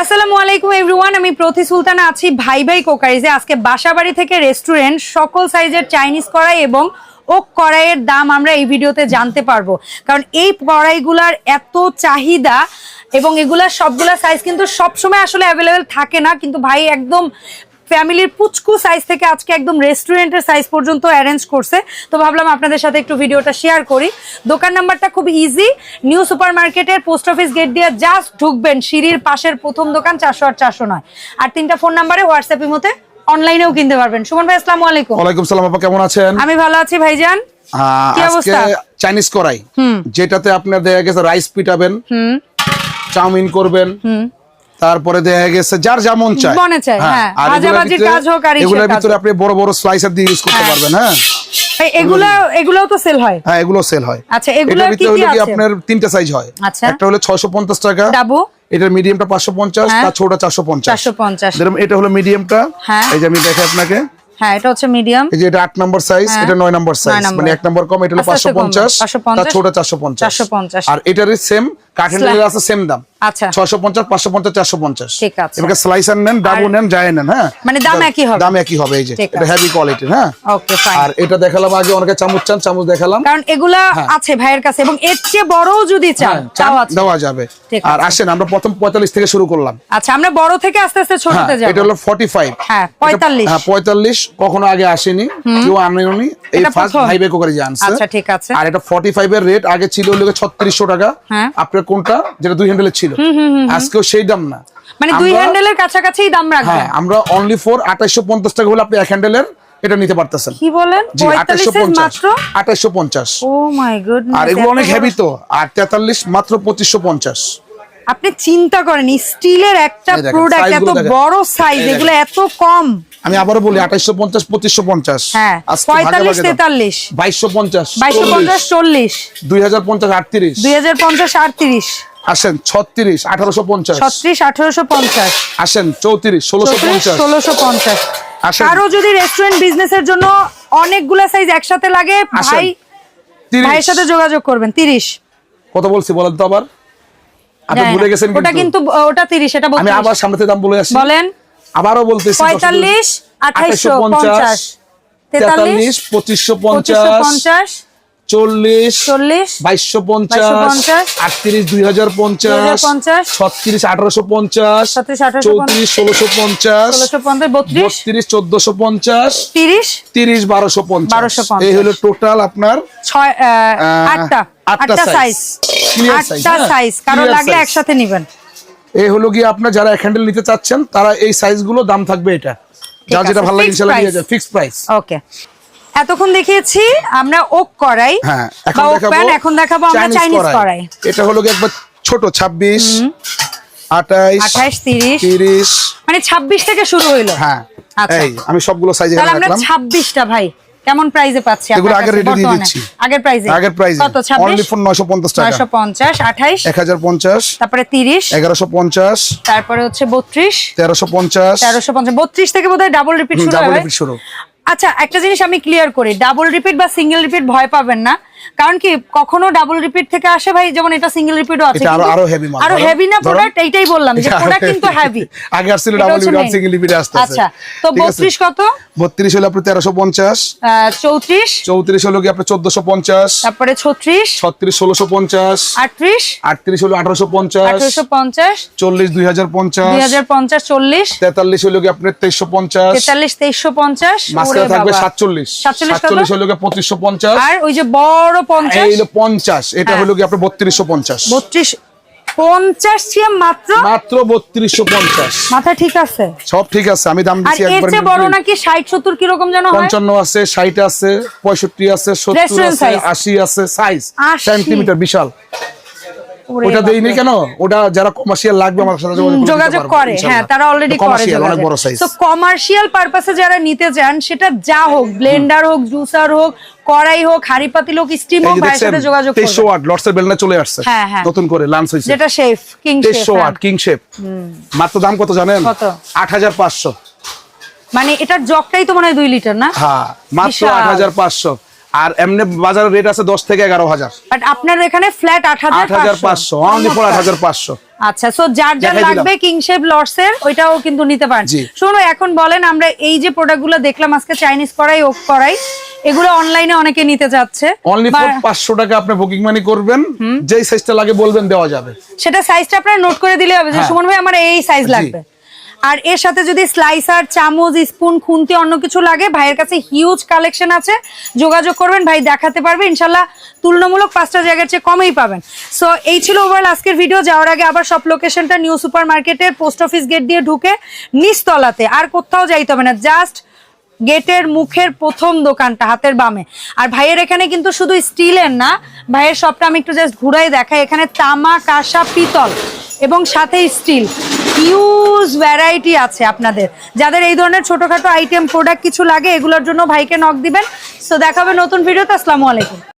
আসসালামু আলাইকুম এভরিওয়ান আমি প্রতি সুলতানা আছি ভাই ভাই কোকারিজে। আজকে বাসাবাড়ি থেকে রেস্টুরেন্ট সকল সাইজের চাইনিজ কড়াই এবং ওক কড়াইয়ের দাম আমরা এই ভিডিওতে জানতে পারব। কারণ এই কড়াইগুলার এত চাহিদা এবং এগুলার সবগুলা সাইজ কিন্তু সবসময় আসলে অ্যাভেলেবেল থাকে না। কিন্তু ভাই একদম ফ্যামিলির পুচকু সাইজ থেকে আজকে একদম রেস্টুরেন্টের সাইজ পর্যন্ত অ্যারেঞ্জ করছে। তো ভাবলাম আপনাদের সাথে একটু ভিডিওটা শেয়ার করি। দোকান নাম্বারটা খুব ইজি নিউ সুপার মার্কেটের পোস্ট অফিস গেট দিয়ে জাস্ট ঢুকবেন। সিঁড়ির পাশের প্রথম দোকান চারশো আর চারশো নয়। আর তিনটা ফোন নাম্বারে হোয়াটসঅ্যাপের মতে অনলাইনেও কিনতে পারবেন। সুমন ভাই আসসালামু আলাইকুম। ওয়ালাইকুম সালাম আপা কেমন আছেন? আমি ভালো আছি ভাইজান। আজকে? চাইনিজ করাই হুম। যেটাতে আপনার দেখা গেছে রাইস পিটাবেন হুম। চাউমিন করবেন হুম। তারপরে দেখা গেছে যার যেমন মনে চায়, হ্যাঁ। এগুলোর ভাজাভাজির ভিতরে- কাজ হোক আর এগুলোর ভিতরে আপনি বড় বড় স্লাইসার দিয়ে ইউজ করতে হ্যাঁ। পারবেন হ্যাঁ? এই এগুলা এগুলোও তো সেল হয়? হ্যাঁ এগুলো সেল হয়। আচ্ছা, এগুলোর এটার কি কি আছে? আপনার তিনটা সাইজ হয়। আচ্ছা। একটা হলো টাকা। ডাবু। এটার মিডিয়ামটা পাঁচশো পঞ্চাশ হ্যাঁ। তার ছোটটা চারশো পঞ্চাশ। 450 যেরকম এটা হলো মিডিয়ামটা হ্যাঁ। এই যে আমি দেখে আপনাকে। হ্যাঁ এটা হচ্ছে মিডিয়াম এই যে এটা আট নম্বর সাইজ হ্যাঁ। এটা নম্বর সাইজ মানে নম্বর কম এটা হলো আস্তে আস্তে পাঁচশো পঞ্চাশ 550, তার ছোট চারশো পঞ্চাশ। 450 আর এটারই সেম কাঠের আছে সেম দাম। আচ্ছা। ছয়শো পঞ্চাশ পাঁচশো পঞ্চাশ চারশো পঞ্চাশ। ঠিক আছে। এবার স্লাইসার নেন ডাবু নেন যায় নেন হ্যাঁ? মানে দাম একই হবে? দাম একই হবে এই যে। এটা হেভি কোয়ালিটির হ্যাঁ? ওকে ফাইন আর এটা দেখালাম আগে অনেকে চামচ চান চামচ দেখালাম। কারণ এগুলা আছে ভাইয়ের কাছে এবং এর চেয়ে বড়ও যদি চান হ্যাঁ, তাও আছে। দেওয়া যাবে। আর আসেন আমরা প্রথম পঁয়তাল্লিশ থেকে শুরু করলাম। আচ্ছা আমরা বড় থেকে আস্তে আস্তে হ্যাঁ, ছোটতে যাব। এটা হলো ফর্টি ফাইভ হ্যাঁ, 45 হ্যাঁ পঁয়তাল্লিশ কখনো আগে আসেনি। কেউ আনেনি এই ফার্স্ট হাইবে করে জানছে আচ্ছা, ঠিক আছে। আর এটা ফর্টি ফাইভ এর রেট আগে ছিল হলো ছত্রিশশো টাকা। হ্যাঁ। আপনার কোনটা? যেটা দুই হ্যান্ডেলের ছিল। আজকেও সেই দাম না। মানে দুই হ্যান্ডেলের কাছাকাছি দাম রাখবেন? হ্যাঁ আমরা অনলি ফর আঠাইশো পঞ্চাশ টাকা হলে আপনি এক হ্যান্ডেলের এটা নিতে পারতেছেন। কি বলেন? জি 45 পঞ্চাশ। মাত্র? আঠাইশো পঞ্চাশ। ও মাই গুডনেস আর এগুলো অনেক হেভি তো। আর তেতাল্লিশ মাত্র পঁচিশশো পঞ্চাশ। আপনি চিন্তা করেন স্টিলের একটা প্রোডাক্ট এত বড় সাইজ এগুলো এত কম। আমি আবারও বলি আঠাইশো পঞ্চাশ পঁচিশশো পঞ্চাশ। হ্যাঁ পঁয়তাল্লিশ তেতাল্লিশ। বাইশশো পঞ্চাশ বাইশশো পঞ্চাশ চল্লিশ। দুই হাজার পঞ্চাশ আটত্রিশ। দুই হাজার পঞ্চাশ আটত্রিশ। আসেন ছত্রিশ আঠারোশো পঞ্চাশ। ছত্রিশ আঠারোশো পঞ্চাশ। আসেন চৌত্রিশ ষোলোশো পঞ্চাশ। ষোলোশো পঞ্চাশ। আসেন। কারও যদি রেস্টুরেন্ট বিজনেসের জন্য অনেকগুলা সাইজ একসাথে লাগে। ভাই ভাইয়ের সাথে যোগাযোগ করবেন তিরিশ। কত বলছি বলেন তো আবার। আপনি ভুলে গেছেন ওটা কিন্তু। ওটা 30 এটা আমি আবার সামনে থেকে দাম বলে আসি। বলেন। আবারও বলতেছি 45 2850 43 2550 2550 চল্লিশ চল্লিশ বাইশশো পঞ্চাশ আটত্রিশ দুই হাজার পঞ্চাশ ছত্রিশ আঠারোশো পঞ্চাশ চৌত্রিশ ষোলোশো পঞ্চাশ বত্রিশ চোদ্দশো পঞ্চাশ তিরিশ তিরিশ বারোশো পঞ্চাশ। এই হলো টোটাল আপনার ছয় আটটা আটটা আটটা সাইজ। আটটা হ্যাঁ? সাইজ কারও লাগলে একসাথে নিবেন। এই হলো গিয়ে আপনার যারা এক হ্যান্ডেল নিতে চাচ্ছেন তারা এই সাইজগুলো দাম থাকবে এটা। যা যেটা ভালো লাগে ইনশাআল্লাহ নিয়ে price। ফিক্সড প্রাইস ওকে এতক্ষণ দেখিয়েছি আমরা ওক করাই হ্যাঁ এখন দেখাবো আমরা চাইনিজ করাই এটা হলো একবার ছোট 26 28 আঠাইশ তিরিশ। তিরিশ। মানে ছাব্বিশ থেকে শুরু হইল। হ্যাঁ আচ্ছা। এই আমি সবগুলো সাইজে আমরা রাখলাম। ছাব্বিশটা ভাই কেমন প্রাইসে পাচ্ছি এগুলো আগের কাছে দিয়ে দিচ্ছি। আগের প্রাইসে আগের প্রাইস কত অনলি ছাব্বিশ ফর 950 টাকা। নয়শো পঞ্চাশ আঠাইশ। 1050 তারপরে তিরিশ। 1150 তারপরে হচ্ছে বত্রিশ। 1350 তেরোশো পঞ্চাশ। বত্রিশ থেকে বোধহয় ডাবল রিপিট শুরু ডাবল রিপিট শুরু। আচ্ছা একটা জিনিস আমি ক্লিয়ার করি ডাবল রিপিট বা সিঙ্গেল রিপিট ভয় পাবেন না। কারণ কি কখনো ডাবল রিপিট থেকে আসে ভাই যেমন এটা সিঙ্গেল রিপিটও আছে এটা আরো- আরও heavy মাল, আরও হেভি না প্রোডাক্ট এইটাই বললাম যে প্রোডাক্ট কিন্তু হেভি আগে আসছিল ডাবল রিপিট সিঙ্গেল রিপিট আসতে আচ্ছা তো বত্রিশ কত? 32 হলো আপনার 1350 চৌত্রিশ। 34 হলো কি আপনার 1450 তারপরে ছত্রিশ। 36 1650 আটত্রিশ। 38 হলো 1850 আঠারোশো পঞ্চাশ। 40 দুই 2050 হাজার পঞ্চাশ চল্লিশ। 43 হলো কি আপনার 2350 তেতাল্লিশ তেইশশো পঞ্চাশ। মাঝখানে ওরে থাকবে বাবা। 47 47 কত? 47 হলো কি 2550 আর ওই যে বড় পঞ্চাশ? এই হলো 50 এটা হ্যাঁ। হলো কি আপনার 3250 বত্রিশ পঞ্চাশ সিএম মাত্র? মাত্র 3250 মাথা ঠিক আছে। সব ঠিক আছে আমি দাম এর একবার বড় নাকি ষাট সত্তর কীরকম যেন পঞ্চান্ন আছে 60 আছে 65 আছে 70 আছে size। 80 আছে সাইজ সেন্টিমিটার বিশাল। ওটা দেইনি কেন? ওটা যারা কমার্শিয়াল লাগবে আমার সাথে যোগাযোগ করে। হ্যাঁ তারা অলরেডি করে তো কমার্শিয়াল পারপাসে যারা নিতে চান সেটা যা হোক ব্লেন্ডার হোক জুসার হোক কড়াই হোক হাড়ি পাতিল হোক স্টিম হোক ভাইয়ের সাথে যোগাযোগ 2300 করবেন ওয়াট লটসের বেলনা চলে আসছে। হ্যাঁ, হ্যাঁ। নতুন করে লঞ্চ হইছে যেটা chef king chef 2300 watt king chef মাত্র দাম কত জানেন? কত? 8500 মানে এটার জগটাই তো মনে হয় দুই লিটার না? হ্যাঁ মাত্র বিশাল। 8500 আর এমনি বাজারের রেট আছে দশ থেকে এগারো হাজার। বাট আপনার এখানে ফ্ল্যাট আট হাজার আট হাজার পাঁচশো। অনলি ফর আট হাজার পাঁচশো। আচ্ছা সো যার যার। লাগবে কিংশেপ লর্ডসের ওইটাও কিন্তু নিতে পারেন। শোনো এখন বলেন আমরা এই যে প্রোডাক্টগুলো দেখলাম আজকে চাইনিজ করাই ওক করাই এগুলো অনলাইনে অনেকে নিতে যাচ্ছে। অনলি ফর বা- পাঁচশো টাকা আপনি বুকিং মানি করবেন। যেই সাইজটা লাগে বলবেন দেওয়া যাবে। সেটা সাইজটা আপনারা নোট করে দিলে হবে যে হ্যাঁ। সুমন ভাই আমার এই সাইজ লাগবে। আর এর সাথে যদি স্লাইসার চামচ স্পুন খুন্তি, অন্য কিছু লাগে, ভাইয়ের কাছে হিউজ কালেকশন আছে। যোগাযোগ করবেন, ভাই দেখাতে পারবে। ইনশাল্লাহ তুলনামূলক পাঁচটা জায়গার চেয়ে কমেই পাবেন। সো এই ছিল ওভারঅল আজকের ভিডিও যাওয়ার আগে আবার সব লোকেশনটা নিউ সুপার মার্কেটের পোস্ট অফিস গেট দিয়ে ঢুকে নিচতলাতে। আর কোথাও যাইতে হবে না জাস্ট গেটের মুখের প্রথম দোকানটা, হাতের বামে। আর ভাইয়ের এখানে কিন্তু শুধু স্টিলের না, ভাইয়ের শপটা আমি একটু জাস্ট ঘুরাই দেখাই। এখানে তামা, কাঁসা, পিতল এবং সাথে স্টিল। হিউজ ভ্যারাইটি আছে আপনাদের। যাদের এই ধরনের ছোটোখাটো আইটেম প্রোডাক্ট কিছু লাগে, এগুলোর জন্য ভাইকে নক দিবেন। সো দেখাবে নতুন ভিডিওতে আসসালামু আলাইকুম।